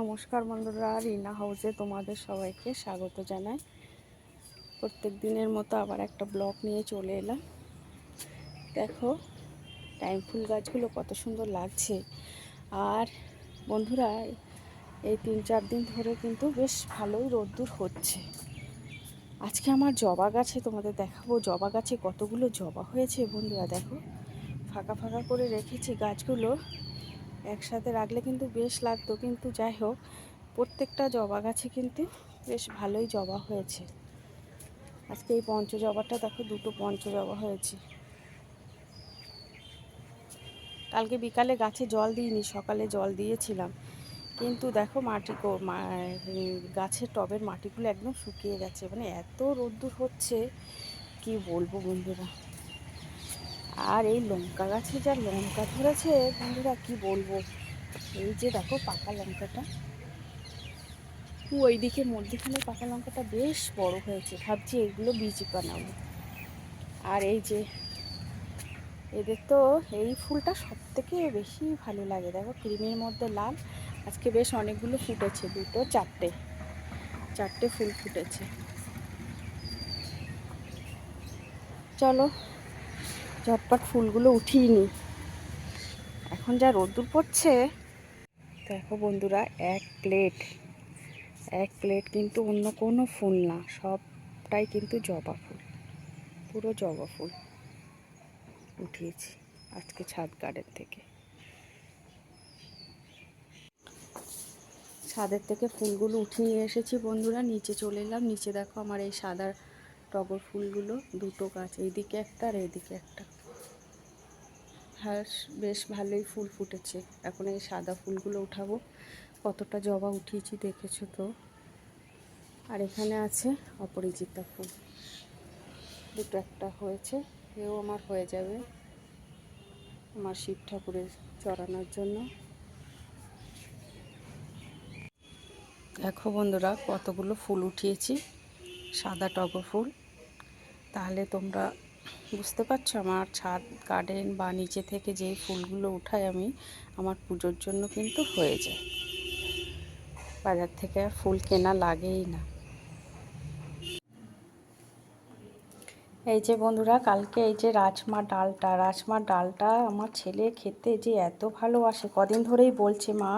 নমস্কার বন্ধুরা, রিনা হাউসে তোমাদের সবাইকে স্বাগত জানাই। প্রত্যেক দিনের মতো আবার একটা ব্লগ নিয়ে চলে এলাম। দেখো টাইম ফুল গাছগুলো কত সুন্দর লাগছে। আর বন্ধুরা, এই তিন চার দিন ধরে কিন্তু বেশ ভালোই রোদ্দুর হচ্ছে। আজকে আমার জবা গাছে তোমাদের দেখাবো, জবা গাছে কতগুলো জবা হয়েছে বন্ধুরা দেখো। ফাঁকা ফাঁকা করে রেখেছি গাছগুলো। একসাথে রাখলে কিন্তু বেশ লাগতো, কিন্তু যাই হোক, প্রত্যেকটা জবা গাছে কিন্তু বেশ ভালোই জবা হয়েছে। আজকে এই পঞ্চ জবাটা দেখো, দুটো পঞ্চ জবা হয়েছে। কালকে বিকালে গাছে জল দিইনি, সকালে জল দিয়েছিলাম। কিন্তু দেখো, মাটি গাছের টবের মাটিগুলো একদম শুকিয়ে গেছে। মানে এত রোদ্দুর হচ্ছে, কি বলব বন্ধুরা? আর এই লঙ্কা গাছে যা লঙ্কা ধরেছে, বন্ধুরা কি বলব? এই যে দেখো পাকা লঙ্কাটা। ওই দিকে মধ্যখানে পাকা লঙ্কাটা বেশ বড় হয়েছে। ভাবছি এগুলো বীজ বানাবো। আর এই যে এদের তো এই ফুলটা সব থেকে বেশি ভালো লাগে। দেখো ক্রিমের মধ্যে লাল। আজকে বেশ অনেকগুলো ফুটেছে, দুটো, চারটে। চারটে ফুল ফুটেছে। চলো ঝটপট ফুলগুলো উঠিয়ে নিই। এখন যা রোদ্দুর পড়ছে, দেখো বন্ধুরা, এক প্লেট। এক প্লেট কিন্তু অন্য কোনো ফুল না, সবটাই কিন্তু জবা ফুল, পুরো জবা ফুল উঠিয়েছি আজকে ছাদ গার্ডেন থেকে। ছাদের থেকে ফুলগুলো উঠিয়ে নিয়ে এসেছি বন্ধুরা, নিচে চলে এলাম, নিচে দেখো আমার এই সাদা টগর ফুলগুলো, দুটো গাছ, এইদিকে একটা আর এইদিকে একটা। হ্যাঁ বেশ ভালোই ফুল ফুটেছে। এখন এই সাদা ফুলগুলো উঠাবো। কতটা জবা উঠিয়েছি দেখেছ তো? আর এখানে আছে অপরিচিতা ফুল। দুটো একটা হয়েছে, এও আমার হয়ে যাবে আমার শিব ঠাকুরের চড়ানোর জন্য। দেখো বন্ধুরা, কতগুলো ফুল উঠিয়েছি, সাদা টগর ফুল। তাহলে তোমরা বুঝতে পারছ? আমার ছাদ গার্ডেন বা নিচে থেকে যেই ফুলগুলো উঠাই আমি, আমার পুজোর জন্য কিন্তু হয়ে যায়। বাজার থেকে আর ফুল কেনা লাগেই না। এই যে বন্ধুরা, কালকে এই যে রাজমা ডালটা রাজমা ডালটা আমার ছেলে খেতে যে এত ভালোবাসে। কদিন ধরেই বলছে মা,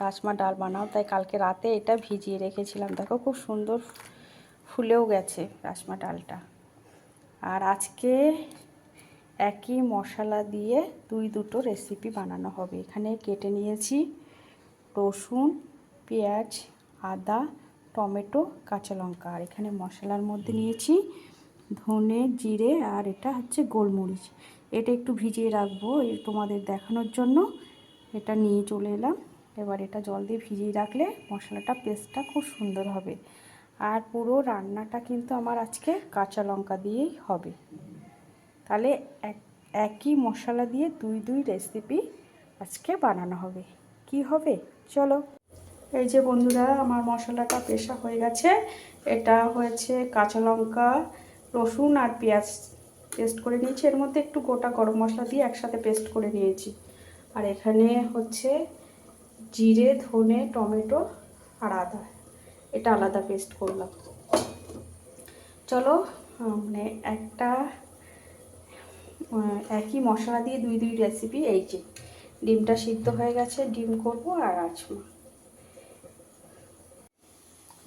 রাজমা ডাল বানাও। তাই কালকে রাতে এটা ভিজিয়ে রেখেছিলাম। দেখো খুব সুন্দর ফুলেও গেছে রাজমা ডালটা। আর আজকে একই মশলা দিয়ে দুই দুটো রেসিপি বানানো হবে। এখানে কেটে নিয়েছি রসুন, পেঁয়াজ, আদা, টমেটো, কাঁচা লঙ্কা। আর এখানে মশলার মধ্যে নিয়েছি ধনে, জিরে আর এটা হচ্ছে গোলমরিচ। এটা একটু ভিজিয়ে রাখব তোমাদের দেখানোর জন্য। এটা নিয়ে চলে এলাম। এবার এটা জল দিয়ে ভিজিয়ে রাখলে মশলাটা পেস্টটা খুব সুন্দর হবে। আর পুরো রান্নাটা কিন্তু আমার আজকে কাঁচা লঙ্কা দিয়েই হবে। তাহলে এক, একই মশলা দিয়ে দুই দুই রেসিপি আজকে বানানো হবে। কি হবে? চলো। এই যে বন্ধুরা, আমার মশলাটা পেশা হয়ে গেছে। এটা হয়েছে কাঁচা লঙ্কা, রসুন আর পেঁয়াজ পেস্ট করে নিয়েছি। এর মধ্যে একটু গোটা গরম মশলা দিয়ে একসাথে পেস্ট করে নিয়েছি। আর এখানে হচ্ছে জিরে, ধনে, টমেটো আর আদা। এটা আলাদা পেস্ট করলাম। চলো মানে একটা একই মশলা দিয়ে দুই দুই রেসিপি এই যে, ডিমটা সিদ্ধ হয়ে গেছে, ডিম করব আর আজমা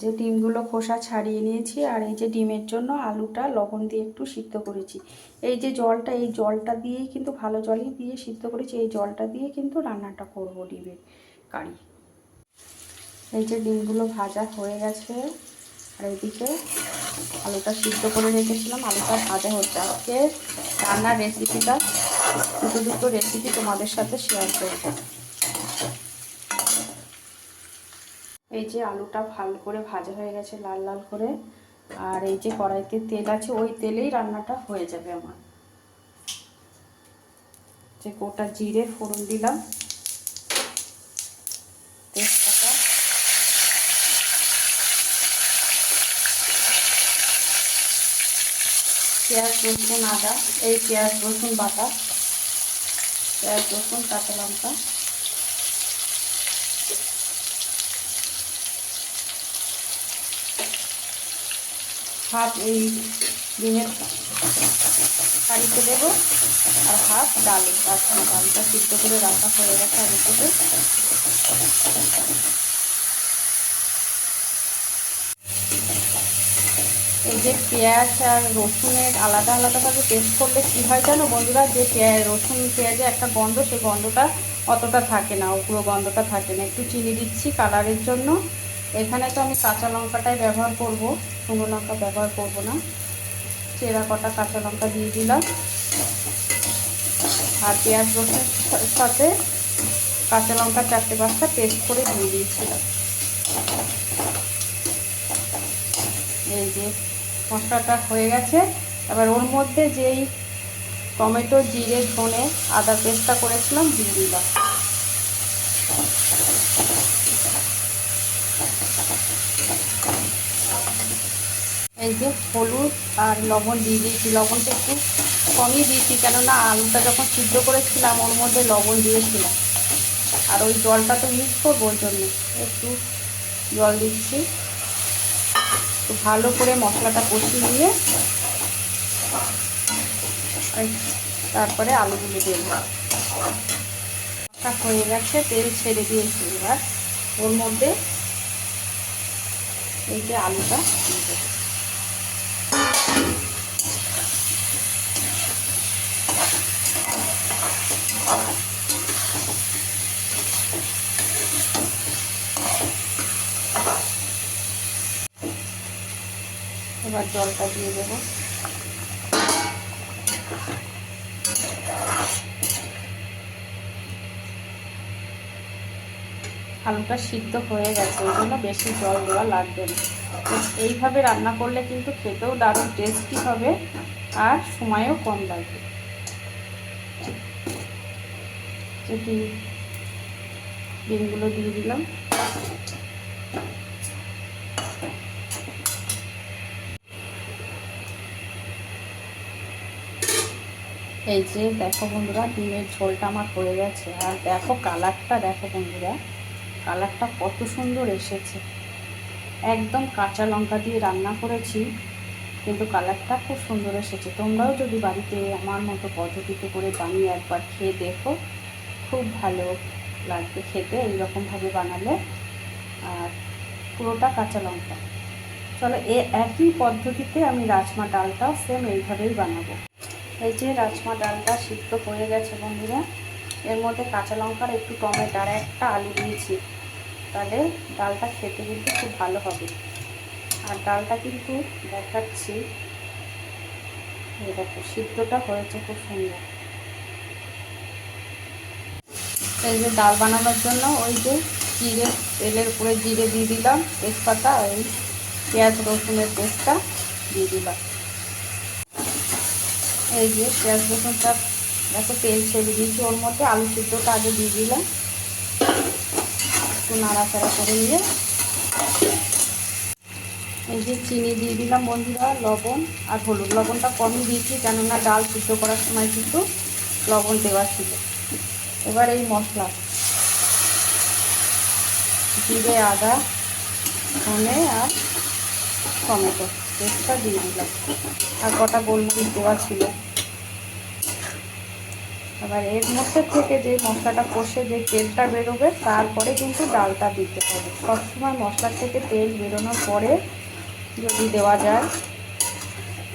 যে ডিমগুলো খোসা ছাড়িয়ে নিয়েছি, আর এই যে ডিমের জন্য আলুটা লবণ দিয়ে একটু সিদ্ধ করেছি। এই যে জলটা, এই জলটা দিয়েই কিন্তু, ভালো জলই দিয়ে সিদ্ধ করেছি, এই জলটা দিয়ে কিন্তু রান্নাটা করব ডিমের কারি। এই যে ডিমগুলো ভাজা হয়ে গেছে, আর এইদিকে আলুটা সিদ্ধ করে রেখেছিলাম, আলুটা ভাজা হচ্ছে আজকে রান্নার রেসিপিটা দুটো দুটো রেসিপি তোমাদের সাথে শেয়ার করব। এই যে আলুটা ভালো করে ভাজা হয়ে গেছে লাল লাল করে, আর এই যে কড়াইতে তেল আছে, ওই তেলেই রান্নাটা হয়ে যাবে আমার। যে গোটা জিরে ফোড়ন দিলাম পেঁয়াজ, রসুন, আদা, এই পেঁয়াজ, রসুন বাটা, পেঁয়াজ, রসুন, কাঁচা লঙ্কা। হাফ এই ডিমের কারিতে দেবো আর হাফ ডাল। রাখা ডালটা সিদ্ধ করে রাখা হয়ে গেছে আর এই যে পেঁয়াজ আর রসুনের আলাদা আলাদাভাবে পেস্ট করলে কী হয় জানো বন্ধুরা? যে পেঁয়াজ, রসুন, পেঁয়াজে একটা গন্ধ সেই গন্ধটা অতটা থাকে না পুরো গন্ধটা থাকে না। একটু চিনি দিচ্ছি কালারের জন্য। এখানে তো আমি কাঁচা লঙ্কাটাই ব্যবহার করব, শুকনো লঙ্কা ব্যবহার করব না। চেরা কটা কাঁচা লঙ্কা দিয়ে দিলাম। আর পেঁয়াজ, রসুনের সাথে কাঁচা লঙ্কা চারটে পাঁচটা পেস্ট করে দিয়ে দিয়েছিলাম। এই যে মশলাটা হয়ে গেছে। এবার ওর মধ্যে যেই টমেটো, জিরে, ধনে, আদা পেস্টটা করেছিলাম, দিয়ে দিলাম। এই যে হলুদ আর লবণ দিয়ে দিয়েছি। লবণটা একটু কমই দিয়েছি, কেননা আলুটা যখন সিদ্ধ করেছিলাম, ওর মধ্যে লবণ দিয়েছিলাম। আর ওই জলটা তো ইউজ করব ওই জন্য, একটু জল দিচ্ছি। একটু ভালো করে মশলাটা কষিয়ে নিয়ে তারপরে আলুগুলো দেব। হয়ে গেছে, তেল ছেড়ে দিয়েছি এবার। ওর মধ্যে এই যে আলুটা দিয়ে দেবো। এবার জলটা দিয়ে দেবো। আলুটা সিদ্ধ হয়ে গেছে ওই জন্য বেশি জল দেওয়া লাগবে না। এইভাবে রান্না করলে কিন্তু খেতেও দারুণ টেস্টি হবে আর সময়ও কম লাগবে। ডিমগুলো দিয়ে দিলাম। এই যে দেখো বন্ধুরা, ডিমের ঝোলটা আমার পড়ে গেছে। আর দেখো কালারটা, দেখো বন্ধুরা, কালারটা কত সুন্দর এসেছে। একদম কাঁচা লঙ্কা দিয়ে রান্না করেছি, কিন্তু কালারটা খুব সুন্দর এসেছে। তোমরাও যদি বাড়িতে আমার মতো পদ্ধতিতে করে বানিয়ে একবার খেয়ে দেখো, খুব ভালো লাগবে খেতে, এইরকমভাবে বানালে। আর পুরোটা কাঁচা লঙ্কা। চলো, এ একই পদ্ধতিতে আমি রাজমা ডালটাও সেম এইভাবেই বানাবো। এই যে রাজমা ডালটা সিদ্ধ হয়ে গেছে বন্ধুরা, এর মধ্যে কাঁচা লঙ্কার একটু টমেটো আর একটা আলু দিয়েছি। তাহলে ডালটা খেতে কিন্তু খুব ভালো হবে। আর ডালটা কিন্তু দেখাচ্ছি। দেখো, সিদ্ধটা হয়েছে খুব সুন্দর। এই যে ডাল বানানোর জন্য ওই যে জিরে, তেলের উপরে জিরে দিয়ে দিলাম তেজপাতা ওই পেঁয়াজ রসুনের পেস্টটা দিয়ে দিলাম। এই যে পেঁয়াজ রসুনটা দেখো তেল ছেড়ে দিয়েছি। ওর মধ্যে আলু সিদ্ধটা আগে দিয়ে দিলাম। একটু নাড়াচাড়া করে নিয়ে। এই যে চিনি দিয়ে দিলাম বন্ধুরা, লবণ আর হলুদ। লবণটা কমই দিয়েছি, কেননা ডাল সিদ্ধ করার সময় কিন্তু লবণ দেওয়া ছিল। এবার এই মশলা। জিরে, আদা, ধনে আর টমেটো। পেস্টটা দিয়ে দিলাম। আর কটা গোলমরিচ দেওয়া ছিল। এবার এর মধ্যে থেকে যে মশলাটা কষে যে তেলটা বেরোবে, তারপরে কিন্তু ডালটা দিতে হবে। সবসময় মশলার থেকে তেল বেরোনোর পরে যদি দেওয়া যায়,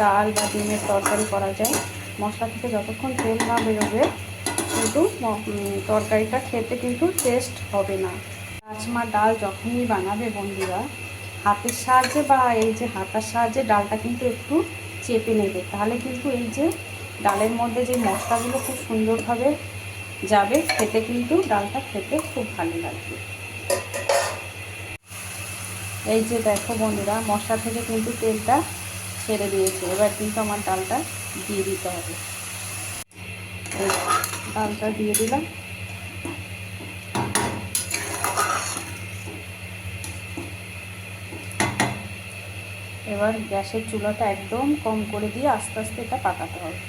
ডাল বা ডিমের তরকারি করা যায়, মশলা থেকে যতক্ষণ তেল না বেরোবে, কিন্তু তরকারিটা খেতে কিন্তু টেস্ট হবে না। রাজমা ডাল যখনই বানাবে বন্ধুরা হাতের সাহায্যে বা এই যে হাতার সাহায্যে ডালটা কিন্তু একটু চেপে নেবে। তাহলে কিন্তু এই যে ডালের মধ্যে যে মশলাগুলো খুব সুন্দরভাবে যাবে, খেতে কিন্তু ডালটা খেতে খুব ভালো লাগবে। এই যে দেখো বন্ধুরা, মশলা থেকে কিন্তু তেলটা ছেড়ে দিয়েছে। এবার কিন্তু আমার ডালটা দিয়ে দিতে হবে। ডালটা দিয়ে দিলাম। এবার গ্যাসের চুলাটা একদম কম করে দিয়ে আস্তে আস্তে এটা পাকাতে হবে।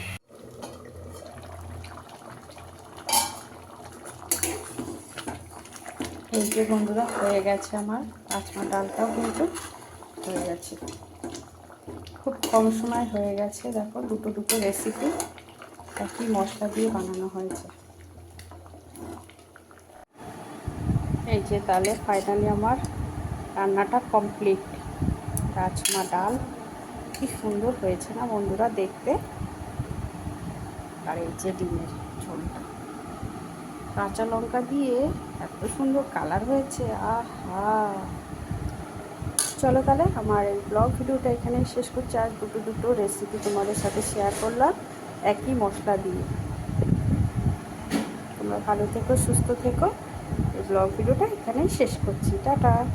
এই যে বন্ধুরা, হয়ে গেছে আমার রাজমা ডালটাও কিন্তু হয়ে গেছে। খুব কম সময় হয়ে গেছে, দেখো দুটো দুটো রেসিপি একই মশলা দিয়ে বানানো হয়েছে। এই যে তাহলে ফাইনালি আমার রান্নাটা কমপ্লিট রাজমা ডাল। কি সুন্দর হয়েছে না বন্ধুরা দেখতে। আর এই যে ডিমের ঝোলটা। কাঁচা লঙ্কা দিয়ে এত সুন্দর কালার হয়েছে, আহা! চলো তাহলে আমার এই ব্লগ ভিডিওটা এখানেই শেষ করছি। আর দুটো দুটো রেসিপি তোমাদের সাথে শেয়ার করলাম, একই মশলা দিয়ে। তোমরা ভালো থেকো, সুস্থ থেকো। এই ব্লগ ভিডিওটা এখানেই শেষ করছি। টাটা!